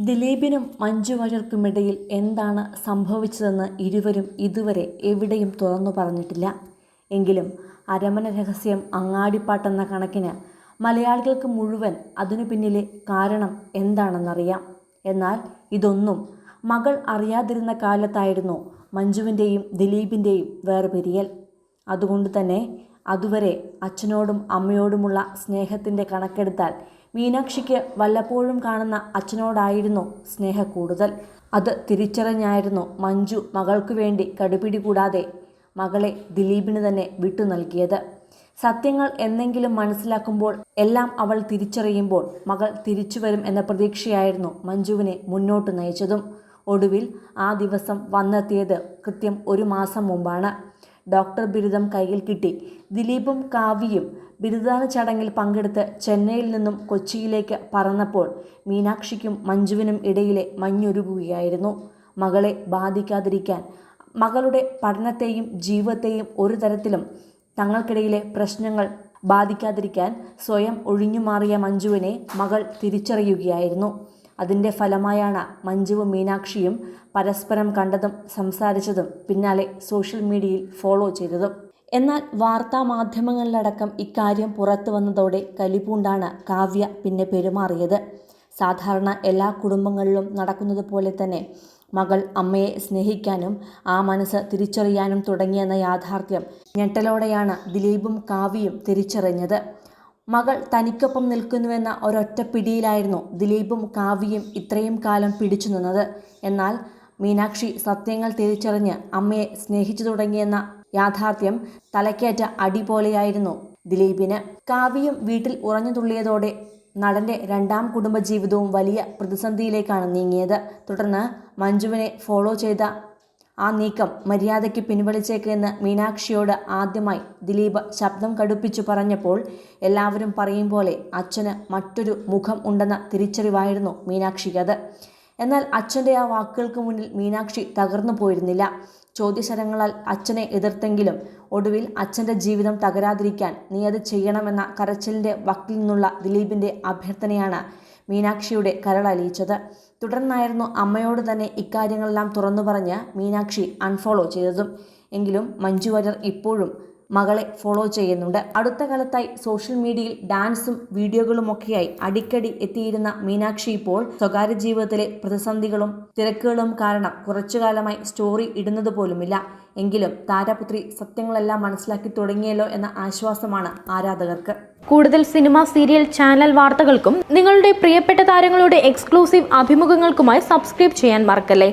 ദിലീപിനും മഞ്ജു വാര്യർക്കുമിടയിൽ എന്താണ് സംഭവിച്ചതെന്ന് ഇരുവരും ഇതുവരെ എവിടെയും തുറന്നു പറഞ്ഞിട്ടില്ല. എങ്കിലും അരമന രഹസ്യം അങ്ങാടിപ്പാട്ടെന്ന കണക്കിന് മലയാളികൾക്ക് മുഴുവൻ അതിനു പിന്നിലെ കാരണം എന്താണെന്നറിയാം. എന്നാൽ ഇതൊന്നും മകൾ അറിയാതിരുന്ന കാലത്തായിരുന്നു മഞ്ജുവിന്റെയും ദിലീപിന്റെയും വേർപിരിയൽ. അതുകൊണ്ട് തന്നെ അതുവരെ അച്ഛനോടും അമ്മയോടുമുള്ള സ്നേഹത്തിന്റെ കണക്കെടുത്താൽ മീനാക്ഷിക്ക് വല്ലപ്പോഴും കാണുന്ന അച്ഛനോടായിരുന്നു സ്നേഹ കൂടുതൽ. അത് തിരിച്ചറിഞ്ഞായിരുന്നു മഞ്ജു മകൾക്കു വേണ്ടി കടുപിടി കൂടാതെ മകളെ ദിലീപിന് തന്നെ വിട്ടു നൽകിയത്. സത്യങ്ങൾ എന്നെങ്കിലും മനസ്സിലാക്കുമ്പോൾ എല്ലാം അവൾ തിരിച്ചറിയുമ്പോൾ മകൾ തിരിച്ചു വരും എന്ന പ്രതീക്ഷയായിരുന്നു മഞ്ജുവിനെ മുന്നോട്ട് നയിച്ചതും. ഒടുവിൽ ആ ദിവസം വന്നെത്തിയത് കൃത്യം ഒരു മാസം മുമ്പാണ്. ഡോക്ടർ ബിരുദം കയ്യിൽ കിട്ടി. ദിലീപും കാവ്യയും ബിരുദദാന ചടങ്ങിൽ പങ്കെടുത്ത് ചെന്നൈയിൽ നിന്നും കൊച്ചിയിലേക്ക് പറന്നപ്പോൾ മീനാക്ഷിക്കും മഞ്ജുവിനും ഇടയിലെ മഞ്ഞുരുകുകയായിരുന്നു. മകളെ ബാധിക്കാതിരിക്കാൻ മകളുടെ പഠനത്തെയും ജീവിതത്തെയും ഒരു തരത്തിലും തങ്ങൾക്കിടയിലെ പ്രശ്നങ്ങൾ ബാധിക്കാതിരിക്കാൻ സ്വയം ഒഴിഞ്ഞുമാറിയ മഞ്ജുവിനെ മകൾ തിരിച്ചറിയുകയായിരുന്നു. അതിന്റെ ഫലമായാണ് മഞ്ജുവും മീനാക്ഷിയും പരസ്പരം കണ്ടതും സംസാരിച്ചതും പിന്നാലെ സോഷ്യൽ മീഡിയയിൽ ഫോളോ ചെയ്തതും. എന്നാൽ വാർത്താ മാധ്യമങ്ങളിലടക്കം ഇക്കാര്യം പുറത്തു വന്നതോടെ കലിപൂണ്ടാണ് കാവ്യ പിന്നെ പെരുമാറിയത്. സാധാരണ എല്ലാ കുടുംബങ്ങളിലും നടക്കുന്നത് പോലെ തന്നെ മകൾ അമ്മയെ സ്നേഹിക്കാനും ആ മനസ്സ് തിരിച്ചറിയാനും തുടങ്ങിയെന്ന യാഥാർത്ഥ്യം ഞെട്ടലോടെയാണ് ദിലീപും കാവ്യയും തിരിച്ചറിഞ്ഞത്. മകൾ തനിക്കൊപ്പം നിൽക്കുന്നുവെന്ന ഒരൊറ്റ പിടിയിലായിരുന്നു ദിലീപും കാവ്യയും ഇത്രയും കാലം പിടിച്ചു നിന്നത്. എന്നാൽ മീനാക്ഷി സത്യങ്ങൾ തിരിച്ചറിഞ്ഞ് അമ്മയെ സ്നേഹിച്ചു തുടങ്ങിയെന്ന യാഥാർത്ഥ്യം തലക്കേറ്റ അടി പോലെയായിരുന്നു ദിലീപിന്. കാവ്യയും വീട്ടിൽ ഉറഞ്ഞു തുള്ളിയതോടെ നടന്റെ രണ്ടാം കുടുംബജീവിതവും വലിയ പ്രതിസന്ധിയിലേക്കാണ് നീങ്ങിയത്. തുടർന്ന് മഞ്ജുവിനെ ഫോളോ ചെയ്ത ആ നീക്കം മര്യാദയ്ക്ക് പിൻവലിച്ചേക്കെന്ന് മീനാക്ഷിയോട് ആദ്യമായി ദിലീപ് ശബ്ദം കടുപ്പിച്ചു പറഞ്ഞപ്പോൾ എല്ലാവരും പറയും പോലെ അച്ഛന് മറ്റൊരു മുഖം ഉണ്ടെന്ന തിരിച്ചറിവായിരുന്നു മീനാക്ഷിക്കത് എന്നാൽ അച്ഛന്റെ ആ വാക്കുകൾക്ക് മുന്നിൽ മീനാക്ഷി തകർന്നു പോയിരുന്നില്ല. ചോദ്യശരങ്ങളാൽ അച്ഛനെ എതിർത്തെങ്കിലും ഒടുവിൽ അച്ഛന്റെ ജീവിതം തകരാതിരിക്കാൻ നീ അത് ചെയ്യണമെന്ന കരച്ചിലിന്റെ വക്കിൽ നിന്നുള്ള ദിലീപിന്റെ അഭ്യർത്ഥനയാണ് മീനാക്ഷിയുടെ കരളലിയിച്ചത് തുടർന്നായിരുന്നു അമ്മയോട് തന്നെ ഇക്കാര്യങ്ങളെല്ലാം തുറന്നു പറഞ്ഞ് മീനാക്ഷി അൺഫോളോ ചെയ്തതും. എങ്കിലും മഞ്ജു വാര്യർ ഇപ്പോഴും മകളെ ഫോളോ ചെയ്യുന്നുണ്ട്. അടുത്ത കാലത്തായി സോഷ്യൽ മീഡിയയിൽ ഡാൻസും വീഡിയോകളുമൊക്കെയായി അടിക്കടി എത്തിയിരുന്ന മീനാക്ഷി ഇപ്പോൾ സ്വകാര്യ ജീവിതത്തിലെ പ്രതിസന്ധികളും തിരക്കുകളും കാരണം കുറച്ചുകാലമായി സ്റ്റോറി ഇടുന്നത് പോലുമില്ല. എങ്കിലും താരപുത്രി സത്യങ്ങളെല്ലാം മനസ്സിലാക്കി തുടങ്ങിയല്ലോ എന്ന ആശ്വാസമാണ് ആരാധകർക്ക്. കൂടുതൽ സിനിമ സീരിയൽ ചാനൽ വാർത്തകൾക്കും നിങ്ങളുടെ പ്രിയപ്പെട്ട താരങ്ങളുടെ എക്സ്ക്ലൂസീവ് അഭിമുഖങ്ങൾക്കുമായി സബ്സ്ക്രൈബ് ചെയ്യാൻ മറക്കല്ലേ?